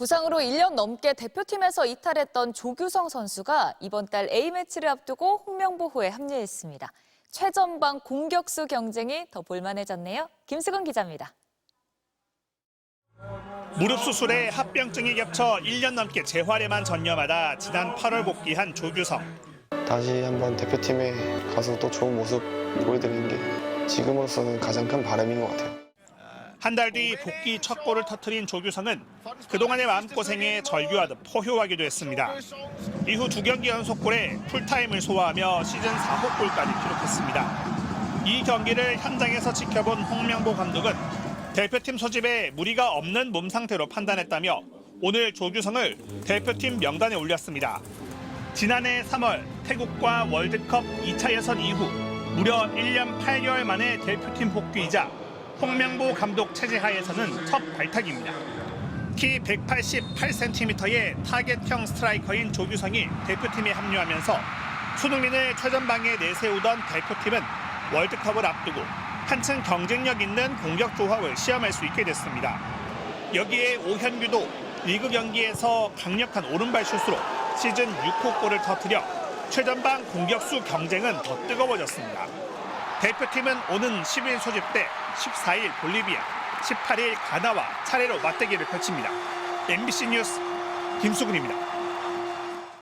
부상으로 1년 넘게 대표팀에서 이탈했던 조규성 선수가 이번 달 A매치를 앞두고 홍명보호에 합류했습니다. 최전방 공격수 경쟁이 더 볼만해졌네요. 김수근 기자입니다. 무릎 수술에 합병증이 겹쳐 1년 넘게 재활에만 전념하다 지난 8월 복귀한 조규성. 다시 한번 대표팀에 가서 또 좋은 모습 보여드리는 게 지금으로서는 가장 큰 바람인 것 같아요. 한 달 뒤 복귀 첫 골을 터트린 조규성은 그동안의 마음고생에 절규하듯 포효하기도 했습니다. 이후 두 경기 연속골에 풀타임을 소화하며 시즌 4호 골까지 기록했습니다. 이 경기를 현장에서 지켜본 홍명보 감독은 대표팀 소집에 무리가 없는 몸 상태로 판단했다며 오늘 조규성을 대표팀 명단에 올렸습니다. 지난해 3월 태국과 월드컵 2차 예선 이후 무려 1년 8개월 만에 대표팀 복귀이자 홍명보 감독 체제 하에서는 첫 발탁입니다. 키 188cm의 타겟형 스트라이커인 조규성이 대표팀에 합류하면서 손흥민을 최전방에 내세우던 대표팀은 월드컵을 앞두고 한층 경쟁력 있는 공격 조합을 시험할 수 있게 됐습니다. 여기에 오현규도 리그 경기에서 강력한 오른발 슛으로 시즌 6호 골을 터뜨려 최전방 공격수 경쟁은 더 뜨거워졌습니다. 대표팀은 오는 10일 소집 때 14일 볼리비아, 18일 가나와 차례로 맞대결을 펼칩니다. MBC 뉴스 김수근입니다.